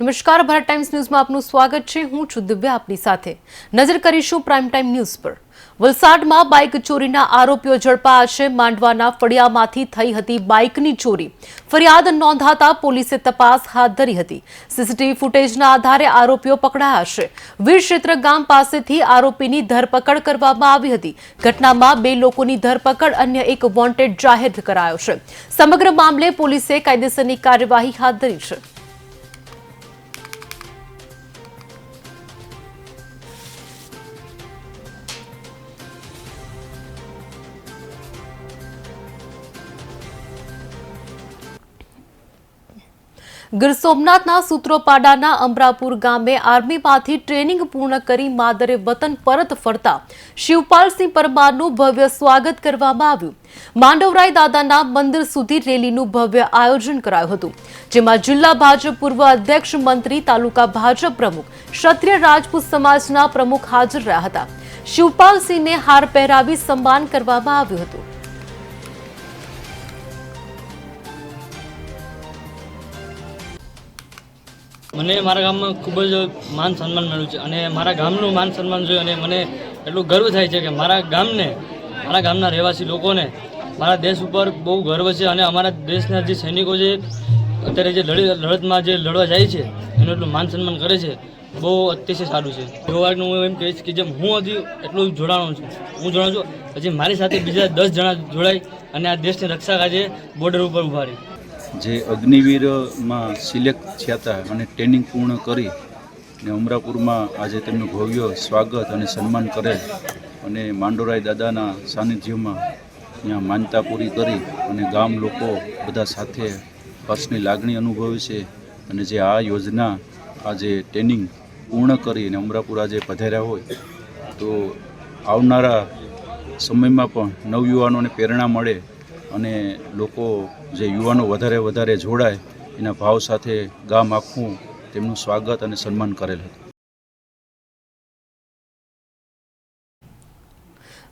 નમસ્કાર, ભારત ટાઈમ્સ ન્યૂઝમાં આપનું સ્વાગત છે. હું છું દિવ્યા આપની સાથે. નજર કરીશું પ્રાઇમ ટાઈમ ન્યૂઝ પર. વલસાડમાં બાઇક ચોરીના આરોપીઓ ઝડપાયા છે માંડવાના ફળિયામાંથી થઈ હતી બાઇકની ચોરી. ફરિયાદ નોંધાતા પોલીસે તપાસ હાથ ધરી હતી. સીસીટીવી ફૂટેજના આધારે આરોપીઓ પકડાયા છે વીરક્ષેત્ર ગામ પાસેથી આરોપીની ધરપકડ કરવામાં આવી હતી. ઘટનામાં બે લોકોની ધરપકડ, અન્ય એક વોન્ટેડ જાહેર કરાયો છે. સમગ્ર મામલે પોલીસે કાયદેસરની કાર્યવાહી હાથ ધરી છે. ગીર સોમનાથના સૂત્રોપાડાના અમરાપુર ગામે આર્મીમાંથી ટ્રેનિંગ પૂર્ણ કરી માદરે વતન પરત ફરતા શિવપાલસિંહ પરમારનું ભવ્ય સ્વાગત કરવામાં આવ્યું. માંડવરાય દાદાના મંદિર સુધી રેલીનું ભવ્ય આયોજન કરાયું હતું, જેમાં જિલ્લા ભાજપ પૂર્વ અધ્યક્ષ મંત્રી, તાલુકા ભાજપ પ્રમુખ, ક્ષત્રિય રાજપૂત સમાજના પ્રમુખ હાજર રહ્યા હતા. શિવપાલસિંહને હાર પહેરાવી સન્માન કરવામાં આવ્યું હતું. મને મારા ગામમાં ખૂબ જ માન સન્માન મળ્યું છે અને મારા ગામનું માન સન્માન જોઈ અને મને એટલું ગર્વ થાય છે કે મારા ગામને, મારા ગામના રહેવાસી લોકોને મારા દેશ ઉપર બહુ ગર્વ છે અને અમારા દેશના જે સૈનિકો છે, અત્યારે જે લડી, લડતમાં જે લડવા જાય છે, એનું એટલું માન સન્માન કરે છે, બહુ અતિશય સારું છે. જોવાનું હું એમ કહીશ કે જેમ હું હજી એટલું જોડાણો છું, હું જોડાઉં છું પછી મારી સાથે બીજા દસ જણા જોડાય અને આ દેશની રક્ષા કાજે બોર્ડર ઉપર ઊભા રહી. જે અગ્નિવીરમાં સિલેક્ટ થયા હતા અને ટ્રેનિંગ પૂર્ણ કરી ને અમરાપુરમાં આજે તેમનું ભવ્ય સ્વાગત અને સન્માન કરે અને માંડોરાય દાદાના સાનિધ્યમાં ત્યાં માનતા પૂરી કરી અને ગામ લોકો બધા સાથે હર્ષની લાગણી અનુભવે છે અને જે આ યોજના આજે ટ્રેનિંગ પૂર્ણ કરી અને અમરાપુર આજે પધાર્યા હોય, તો આવનારા સમયમાં પણ નવયુવાનોને પ્રેરણા મળે અને લોકો જે યુવાનો વધારે વધારે જોડાય, એના ભાવ સાથે ગામ આખું તેમનું સ્વાગત અને સન્માન કરેલ હતું.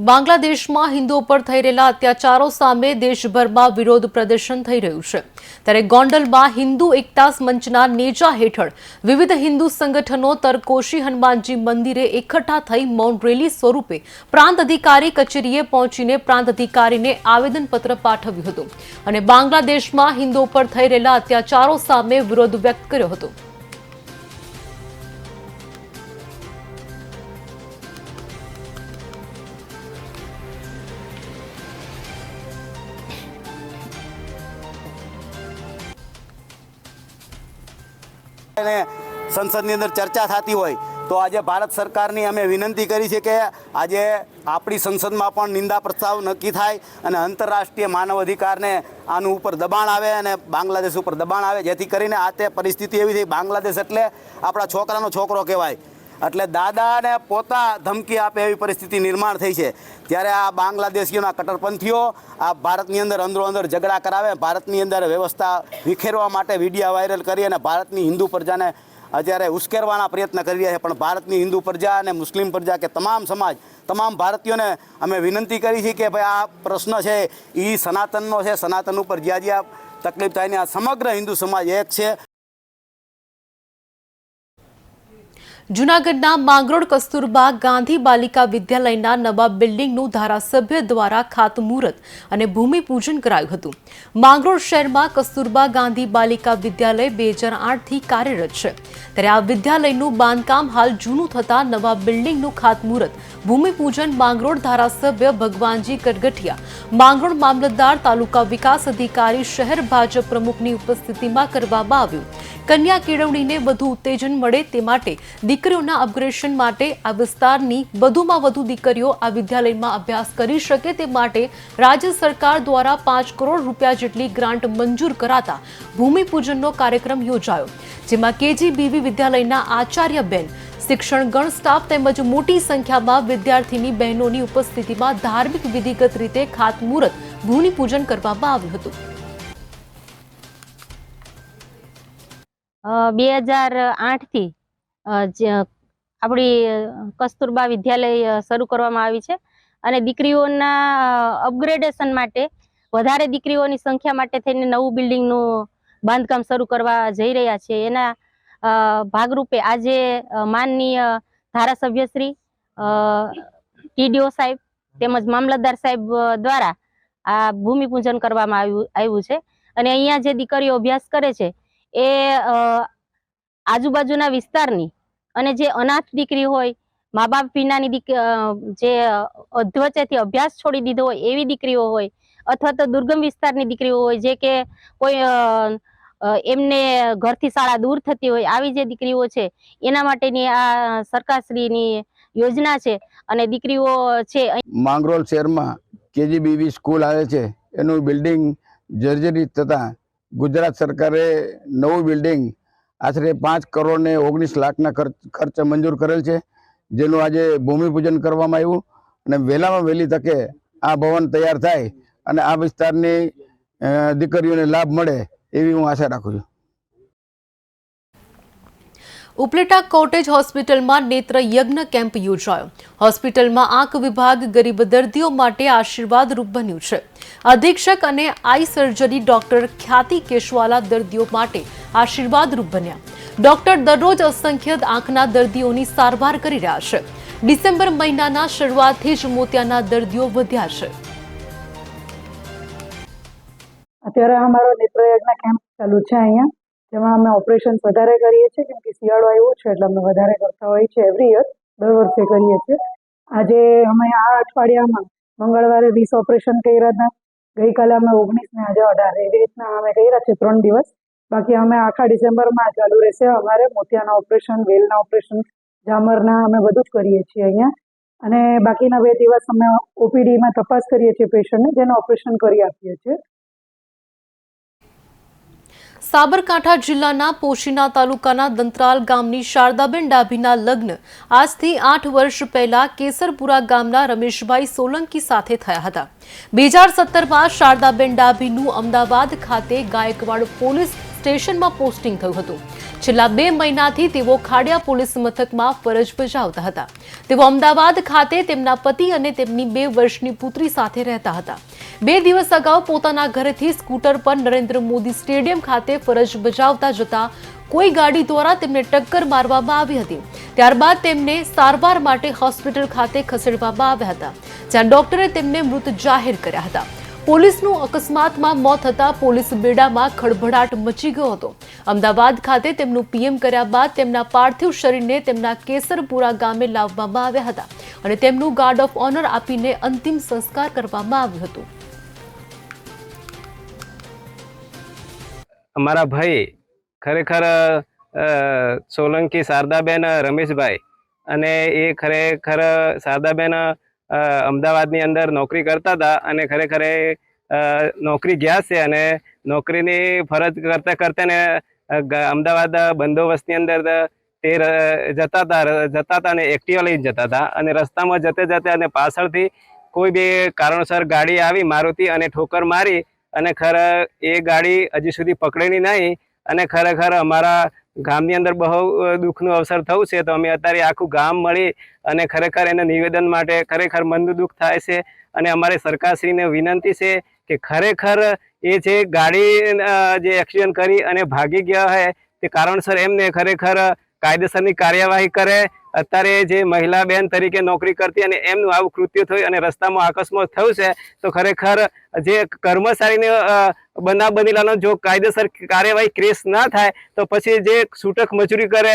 બાંગ્લાદેશમાં હિન્દુઓ પર થઈ રહેલા અત્યાચારો સામે દેશભરમાં વિરોધ પ્રદર્શન થઈ રહ્યું છે. ત્યારે ગોંડલમાં હિન્દુ એકતા મંચના નેજા હેઠળ વિવિધ હિન્દુ સંગઠનો તરકોશી હનુમાનજી મંદિરે એકઠા થઈ મૌન રેલી સ્વરૂપે પ્રાંત અધિકારી કચેરીએ પહોંચીને પ્રાંત અધિકારીને આવેદનપત્ર પાઠવ્યું હતું અને બાંગ્લાદેશમાં હિન્દુઓ પર થઈ રહેલા અત્યાચારો સામે વિરોધ વ્યક્ત કર્યો હતો. સંસદની અંદર ચર્ચા થતી હોય, તો આજે ભારત સરકારની અમે વિનંતી કરી છે કે આજે આપણી સંસદમાં પણ નિંદા પ્રસ્તાવ નક્કી થાય અને આંતરરાષ્ટ્રીય માનવ અધિકારને આનું ઉપર દબાણ આવે અને બાંગ્લાદેશ ઉપર દબાણ આવે, જેથી કરીને આ તે પરિસ્થિતિ એવી થઈ. બાંગ્લાદેશ એટલે આપણા છોકરાનો છોકરો કહેવાય. એટલે દાદાને પોતા ધમકી આપે એવી પરિસ્થિતિ નિર્માણ થઈ છે. ત્યારે આ બાંગ્લાદેશીઓના કટ્ટરપંથીઓ આ ભારતની અંદર અંદરો અંદર ઝઘડા કરાવે, ભારતની અંદર વ્યવસ્થા વિખેરવા માટે વિડીયા વાયરલ કરી અને ભારતની હિન્દુ પ્રજાને અત્યારે ઉશ્કેરવાના પ્રયત્ન કરી રહ્યા છે. પણ ભારતની હિન્દુ પ્રજા અને મુસ્લિમ પ્રજા કે તમામ સમાજ, તમામ ભારતીયોને અમે વિનંતી કરી છે કે ભાઈ આ પ્રશ્ન છે એ સનાતનનો છે. સનાતન ઉપર જ્યાં જ્યાં તકલીફ થાય ને આ સમગ્ર હિન્દુ સમાજ એક છે. જૂનાગઢના માંગરોળ કસ્તુરબા ગાંધી બાલિકા વિદ્યાલયના નવા બિલ્ડિંગનું ધારાસભ્ય દ્વારા ખાતમુહૂર્ત અને ભૂમિપૂજન કરાયું હતું. માંગરોળ શહેરમાં કસ્તુરબા ગાંધી બાલિકા વિદ્યાલય બે હજાર આઠથી કાર્યરત છે. ત્યારે આ વિદ્યાલયનું બાંધકામ હાલ જૂનું થતા નવા બિલ્ડિંગનું ખાતમુહૂર્ત, ભૂમિપૂજન માંગરોળ ધારાસભ્ય ભગવાનજી કટગઠિયા માંગરોળ મામલતદાર તાલુકા વિકાસ અધિકારી શહેર ભાજપ પ્રમુખની ઉપસ્થિતિમાં કરવામાં આવ્યું. કન્યા કેળવણીને વધુ ઉત્તેજન મળે તે માટે દીકરીઓના અપગ્રેશન માટે આ વિસ્તારની વધુમાં વધુ દીકરીઓ આ વિદ્યાલયમાં અભ્યાસ કરી શકે તે માટે રાજ્ય સરકાર દ્વારા પાંચ કરોડ રૂપિયા જેટલી ગ્રાન્ટ મંજૂર કરાતા ભૂમિપૂજનનો કાર્યક્રમ યોજાયો, જેમાં કેજીબીવી વિદ્યાલયના આચાર્ય બેન, શિક્ષણ ગણ સ્ટાફ તેમજ મોટી સંખ્યામાં વિદ્યાર્થીની બહેનોની ઉપસ્થિતિમાં ધાર્મિક વિધિગત રીતે ખાતમુહૂર્ત ભૂમિપૂજન કરવામાં આવ્યું હતું. બે હજાર આઠથી આપણી કસ્તુરબા વિદ્યાલય શરૂ કરવામાં આવી છે. અને દીકરીઓના અપગ્રેડેશન માટે, વધારે દીકરીઓની સંખ્યા માટે થઈને નવું બિલ્ડિંગનું બાંધકામ શરૂ કરવા જઈ રહ્યા છે. એના ભાગરૂપે આજે માનનીય ધારાસભ્યશ્રી ટીડીઓ સાહેબ તેમજ મામલતદાર સાહેબ દ્વારા આ ભૂમિપૂજન કરવામાં આવ્યું આવ્યું છે. અને અહીંયા જે દીકરીઓ અભ્યાસ કરે છે એ આજુબાજુના વિસ્તારની અને જે અનાથ દીકરી હોય મા બાપ વિનાની દીક જે અધવચ્ચેથી અભ્યાસ છોડી દીધો હોય એવી દીકરીઓ હોય અથવા તો દુર્ગમ વિસ્તારની દીકરીઓ હોય જે કે કોઈ એમને ઘરથી શાળા દૂર થતી હોય આવી જે દીકરીઓ છે, એના માટેની આ સરકારશ્રીની યોજના છે અને દીકરીઓ છે માંગરોલ શહેરમાં કેજીબીવી સ્કૂલ આવે છે, એનું બિલ્ડિંગ જર્જરિત થતાં ગુજરાત સરકારે નવું બિલ્ડિંગ આશરે પાંચ કરોડ ને ઓગણીસ લાખના ખર્ચ મંજૂર કરેલ છે, જેનું આજે ભૂમિપૂજન કરવામાં આવ્યું અને વહેલામાં વહેલી તકે આ ભવન તૈયાર થાય અને આ વિસ્તારની દીકરીઓને લાભ મળે એવી હું આશા રાખું છું. ઉપલેટા કોટેજ હોસ્પિટલમાં નેત્ર યજ્ઞ કેમ્પ યોજાયો. હોસ્પિટલમાં આંખ વિભાગ ગરીબ દર્દીઓ માટે આશીર્વાદરૂપ બન્યું છે. અધિક્ષક અને આઈ સર્જરી ડોક્ટર ખ્યાતિ કેશવાલા દર્દીઓ માટે આશીર્વાદરૂપ બન્યા. ડોક્ટર દરરોજ અસંખ્ય આંખના દર્દીઓની સારવાર કરી રહ્યા છે. ડિસેમ્બર મહિનાના શરૂઆતથી જ મોતિયાના દર્દીઓ વધ્યા છે. અત્યારે અમારો નેત્રયજ્ઞ કેમ્પ ચાલુ છે અહીંયા. જેમાં અમે ઓપરેશન વધારે કરીએ છીએ, કેમ કે શિયાળો આવ્યો છે એટલે અમે વધારે કરતા હોઈએ છીએ એવરી યર દર વર્ષે કરીએ છીએ. આજે અમે આ અઠવાડિયામાં મંગળવારે વીસ ઓપરેશન કર્યા હતા. ગઈકાલે અમે ઓગણીસ ને આજે અઢાર, એવી રીતના અમે કર્યા છે ત્રણ દિવસ. બાકી અમે આખા ડિસેમ્બરમાં ચાલુ રહેશે અમારે મોતિયાના ઓપરેશન વેલના ઓપરેશન જામરના અમે બધું જ કરીએ છીએ અહીંયા. અને બાકીના બે દિવસ અમે ઓપીડીમાં તપાસ કરીએ છીએ પેશન્ટને જેનું ઓપરેશન કરી આપીએ છીએ. સાબરકાંઠા જિલ્લાના પોશીના તાલુકાના દંતરાલ ગામની શારદાબેન ડાભીના લગ્ન આજથી આઠ વર્ષ પહેલા કેસરપુરા ગામના રમેશભાઈ સોલંકી સાથે થયા હતા. બે હજાર સત્તરમાં શારદાબેન ડાભીનું અમદાવાદ ખાતે ગાયકવાડ પોલીસ સ્ટેશનમાં પોસ્ટિંગ થયું હતું. છેલ્લા બે મહિનાથી તેઓ ખાડિયા પોલીસ મથકમાં ફરજ બજાવતા હતા. તેઓ અમદાવાદ ખાતે તેમના પતિ અને તેમની બે વર્ષની પુત્રી સાથે રહેતા હતા. બે દિવસ અગાઉ પોતાના ઘરેથી સ્કૂટર પર નરેન્દ્ર મોદી સ્ટેડિયમ ખાતે ફરજ બજાવતા જતા કોઈ ગાડી દ્વારા તેમને ટક્કર મારવામાં આવી હતી. ત્યારબાદ તેમને સારવાર માટે હોસ્પિટલ ખાતે ખસેડવામાં આવ્યા હતા, જ્યાં ડોક્ટરે તેમને મૃત જાહેર કર્યા હતા. પોલીસનું અકસ્માતમાં મોત થતા પોલીસ બેડામાં ખળભળાટ મચી ગયો હતો. અમદાવાદ ખાતે તેમનું પીએમ કર્યા બાદ તેમના પાર્થિવ શરીરને તેમના કેસરપુરા ગામે લાવવામાં આવ્યા હતા અને તેમનું ગાર્ડ ઓફ ઓનર આપીને અંતિમ સંસ્કાર કરવામાં આવ્યું હતું. અમારા ભાઈ ખરેખર સોલંકી શારદાબેન રમેશભાઈ અને એ ખરેખર શારદાબેન અમદાવાદની અંદર નોકરી કરતા હતા અને ખરેખર એ નોકરી ગયા છે અને નોકરીની ફરજ કરતા કરતા ને અમદાવાદ બંદોબસ્તની અંદર તે જતા હતા જતા હતા અને એક્ટિવા લઈને જતા હતા અને રસ્તામાં જતે જતે અને પાછળથી કોઈ બી કારણસર ગાડી આવી, મારુતિ અને ઠોકર મારી અને ખરે એ ગાડી હજી સુધી પકડેલી નહીં અને ખરેખર અમારા ગામની અંદર બહુ દુઃખનું અવસર થયું છે, તો અમે અત્યારે આખું ગામ મળી અને ખરેખર એને નિવેદન માટે ખરેખર મનનું દુઃખ થાય છે અને અમારે સરકારશ્રીને વિનંતી છે કે ખરેખર એ જે ગાડી જે એક્સિડન્ટ કરી અને ભાગી ગયા હોય તે કારણસર એમને ખરેખર કાયદેસરની કાર્યવાહી કરે. અત્યારે જે મહિલા બેન તરીકે નોકરી કરતી અને એમનું આવું કૃત્ય થયું અને રસ્તામાં અકસ્માત થયું છે, તો ખરેખર જે કર્મચારીને બનાવ બનેલાનો જો કાયદેસર કાર્યવાહી કેસ ના થાય, તો પછી જે છૂટક મજૂરી કરે,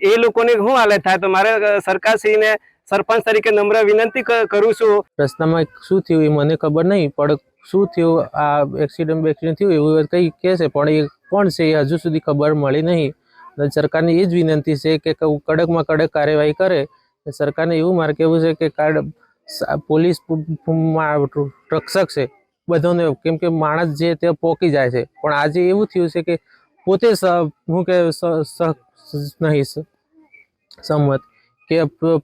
એ લોકોને શું હાલત થાય? તો મારે સરકારશ્રીને સરપંચ તરીકે નમ્ર વિનંતી કરું છું. રસ્તામાં શું થયું એ મને ખબર નહીં, પણ શું થયું, આ એક્સિડન્ટ બેક્સિડન્ટ થયું એવું કંઈ કહેશે પણ એ કોણ છે એ હજુ સુધી ખબર મળી નહીં. સરકારની એ જ વિનંતી છે કે કડકમાં કડક કાર્યવાહી કરે. સરકારને એવું મારે કહેવું છે કે કાર્ડ પોલીસ રક્ષક છે. બધાને કેમ કે માણસ જે તે પોકી જાય છે. પણ આજે એવું થયું છે કે પોતે હું કે નહીં સંમત. કે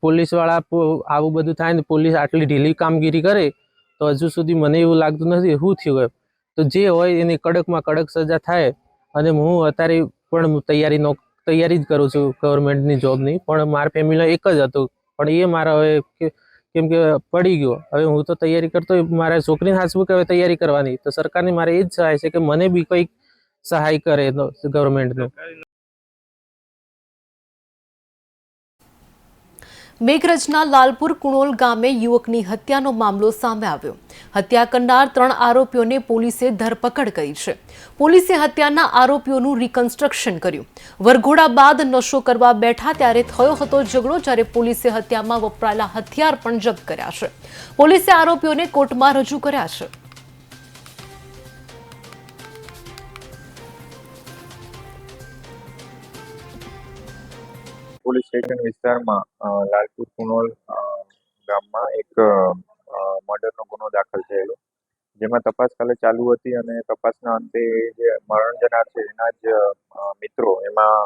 પોલીસવાળા આવું બધું થાય ને પોલીસ આટલી ઢીલી કામગીરી કરે, તો હજુ સુધી મને એવું લાગતું નથી શું થયું એમ. તો જે હોય એની કડકમાં કડક સજા થાય. અને હું અત્યારે પણ તૈયારી નો તૈયારી જ કરું છું ગવર્મેન્ટની જોબની પણ મારા ફેમિલીમાં એક જ હતું. પણ એ મારા હવે કેમ કે પડી ગયો. હવે હું તો તૈયારી કરતો મારા છોકરીને હાસવું કે હવે તૈયારી કરવાની. તો સરકારની મારે એ જ સહાય છે કે મને બી કંઈક સહાય કરે ગવર્મેન્ટનું મેઘરજના લાલપુર કુણોલ ગામે યુવકની હત્યાનો મામલો સામે આવ્યો. હત્યા કરનાર ત્રણ આરોપીઓને પોલીસે ધરપકડ કરી છે. પોલીસે હત્યાના આરોપીઓનું રિકન્સ્ટ્રક્શન કર્યું. વરઘોડા બાદ નશો કરવા બેઠા ત્યારે થયો હતો ઝઘડો, જ્યારે પોલીસે હત્યામાં વપરાયેલા હથિયાર પણ જપ્ત કર્યા છે. પોલીસે આરોપીઓને કોર્ટમાં રજૂ કર્યા છે. પોલીસ સ્ટેશન વિસ્તારમાં લાલપુર કુનોલ ગામમાં એક મર્ડરનો ગુનો દાખલ થયેલો. જેમાં તપાસ કાલે ચાલુ હતી અને તપાસના અંતે જે મરણ જનાર છે, એના જ મિત્રો, એમાં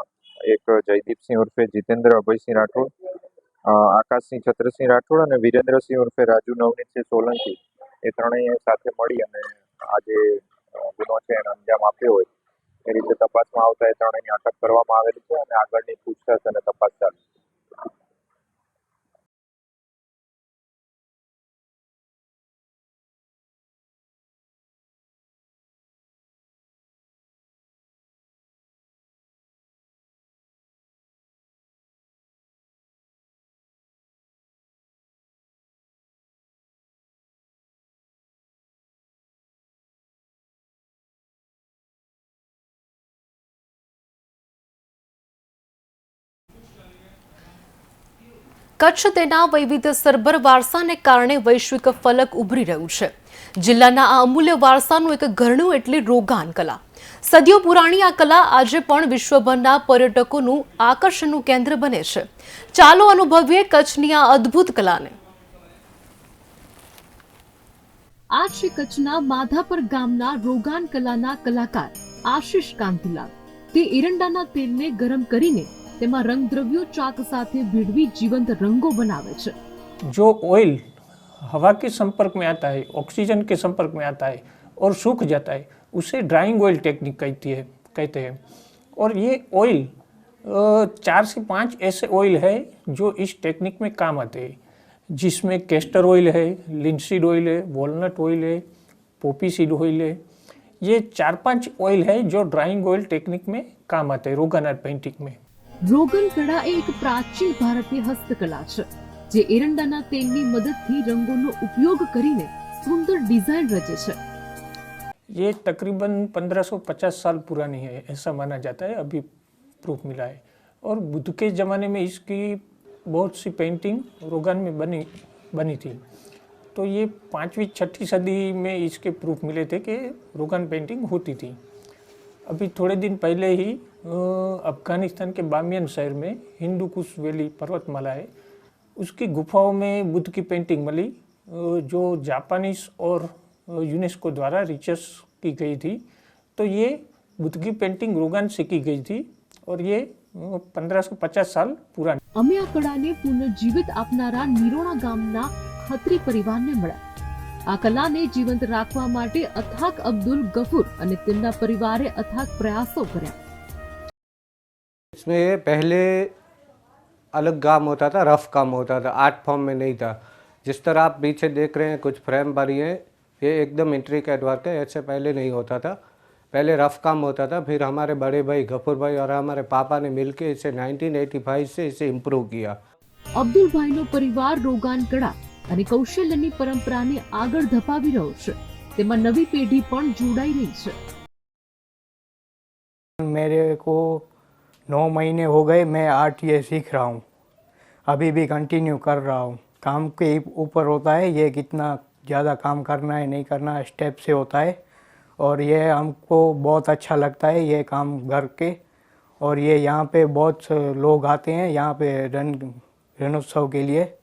એક જયદીપસિંહ ઉર્ફે જીતેન્દ્ર અભયસિંહ રાઠોડ આકાશસિંહ છત્રસિંહ રાઠોડ અને વિરેન્દ્રસિંહ ઉર્ફે રાજુ નવનીતસિંહ સોલંકી. એ ત્રણેય સાથે મળી અને આજે ગુનો છે, એને અંજામ આપ્યો હોય. એ રીતે તપાસમાં આવતા એ ત્રણેયની અટક કરવામાં આવેલી છે અને આગળની પૂછતાછ અને તપાસ ચાલુ. કચ્છ તેના વૈવિધ્યસરભર વારસાને કારણે વૈશ્વિક ફલક ઉભરી રહ્યું છે. જિલ્લાના આ અમૂલ્ય વારસાનું એક ઘરણું એટલે રોગાન કલા. સદીઓ પુરાણી આ કલા આજે પણ વિશ્વભરના પર્યટકોનું આકર્ષણનું કેન્દ્ર બને છે. ચાલો અનુભવીએ કચ્છની આ અદ્ભુત કલાને. આ છે કચ્છના માધાપર ગામના રોગાન કલાના કલાકાર આશિષ કાંતિલાલ. તે એરંડાના તેલને ગરમ કરીને તેમાં રંગદ્રવ્યો ચાક સાથે ભેળવી જીવંત રંગો બનાવે છે जो ऑयल हवा के संपर्क में आता है ऑक्सीजन के संपर्क में आता है और सूख जाता है उसे ड्राइंग ऑयल टेक्निक कहती है कहते हैं और ये ऑयल अ, चार से पांच ऐसे ऑयल है जो इस टेक्निक में काम आते हैं जिसमें कैस्टर ऑयल है लिंसीड ऑयल है वॉलनट ऑयल है पोपी सीड ऑयल है ये चार पांच ऑयल है जो ड्राइंग ऑयल टेक्निक में काम आते हैं रोगन आर्ट पेंटिंग में રોગન કળા એ એક પ્રાચીન ભારતીય હસ્તકલા છે જે એરંડાના તેલની મદદથી રંગોનો ઉપયોગ કરીને સુંદર ડિઝાઇન રચે છે ये तकरीबन 1550 साल पुरानी है ऐसा माना जाता है अभी प्रूफ मिला है और बुद्ध के ज़माने में इसकी बहुत सी पेंटिंग रोगान में बनी बनी थी तो ये पाँचवीं छठी सदी में इसके प्रूफ मिले थे कि रोगान पेंटिंग होती थी अभी थोड़े दिन पहले ही अ, अफगानिस्तान के बामियन शहर में हिंदू कुश वैली पर्वतमाला है उसकी गुफाओं में बुद्ध की पेंटिंग मिली अ, जो जापानीस और यूनेस्को द्वारा रिसर्च की गई थी तो ये बुद्ध की पेंटिंग रोगान से की गई थी और ये पंद्रह सौ पचास साल पुरानी અમે આ કળાને પુનર્જીવિત આપનારા નિરોણા ગામના ખત્રી પરિવારને મળ્યા આ કલાને જીવંત રાખવા માટે અથાક અબ્દુલ ગફુર અને તેમના પરિવારે અથાક પ્રયાસો કર્યા इसमें पहले अलग काम होता था रफ काम होता था आर्ट फॉर्म में नहीं था जिस तरह आप पीछे देख रहे हैं कुछ फ्रेम भरी है ये एकदम इंट्रिकेट वर्क है ऐसे पहले नहीं होता था पहले रफ काम होता था फिर हमारे बड़े भाई गफूर भाई और हमारे पापा ने मिलके इसे 1985 से इसे इम्प्रूव किया અબ્દુલભાઈનો પરિવાર રોગાન કળા અને કૌશલ્યની પરંપરાને આગળ ધપાવી રહ્યો છે તેમાં નવી પેઢી પણ જોડાઈ રહી છે मेरे को नौ महीने हो गए, मैं आर्ट ये सीख रहा हूँ। अभी भी कंटिन्यू कर रहा हूँ। काम के ऊपर होता है, ये कितना ज़्यादा काम करना है, नहीं करना है स्टेप से होता है। और ये हमको बहुत अच्छा लगता है, ये काम घर के। और ये यहाँ पे बहुत लोग आते हैं, यहाँ पे रन रणोत्सव के लिए,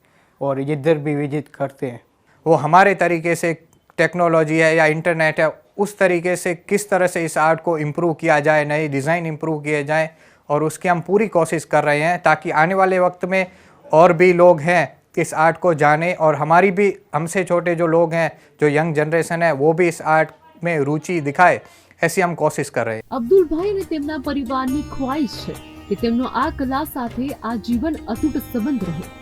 और इधर भी विज़िट करते हैं। वो हमारे तरीके से टेक्नोलॉजी है या इंटरनेट है, उस तरीके से किस तरह से इस आर्ट को इम्प्रूव किया जाए, नई डिज़ाइन इम्प्रूव किए जाए और उसकी हम पूरी कोशिश कर रहे हैं ताकि आने वाले वक्त में और भी लोग हैं इस आर्ट को जाने और हमारी भी हमसे छोटे जो लोग हैं जो यंग जनरेशन है वो भी इस आर्ट में रुचि दिखाए ऐसी हम कोशिश कर रहे हैं અબ્દુલભાઈ અને તેમના પરિવારની ખ્વાહિશ છે કે તેમનો આ કલા સાથે આજીવન અતૂટ સંબંધ રહે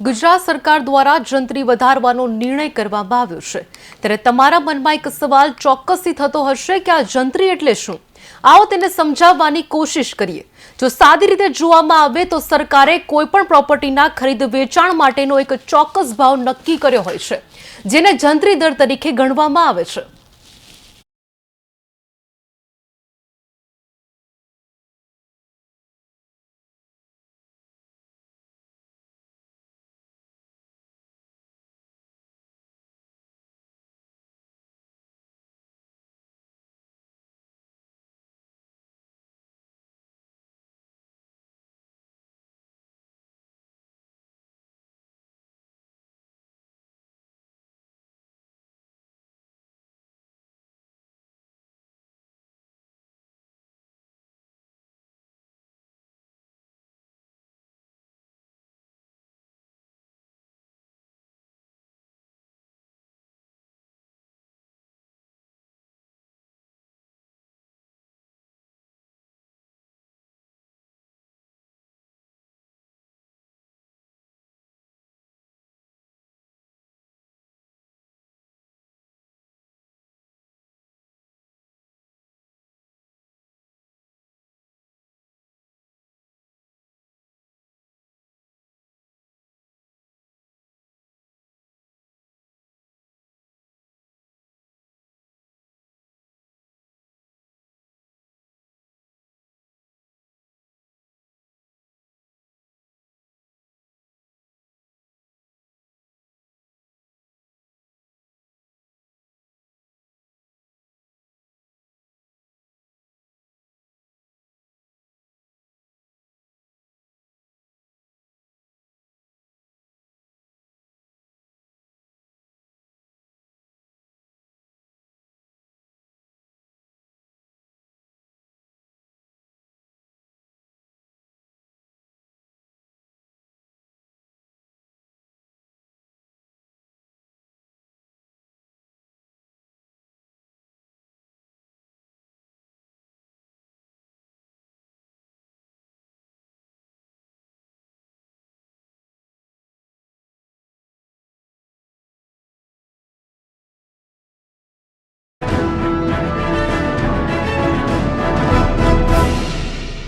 ગુજરાત સરકાર દ્વારા જંત્રી વધારવાનો નિર્ણય કરવામાં આવ્યો છે. ત્યારે તમારા મનમાં એક સવાલ ચોક્કસથી થતો હશે કે આ જંત્રી એટલે શું? આવો તેને સમજાવવાની કોશિશ કરીએ. જો સાદી રીતે જોવામાં આવે તો સરકારે કોઈ પણ પ્રોપર્ટીના ખરીદ વેચાણ માટેનો એક ચોક્કસ ભાવ નક્કી કર્યો હોય છે, જેને જંત્રી દર તરીકે ગણવામાં આવે છે.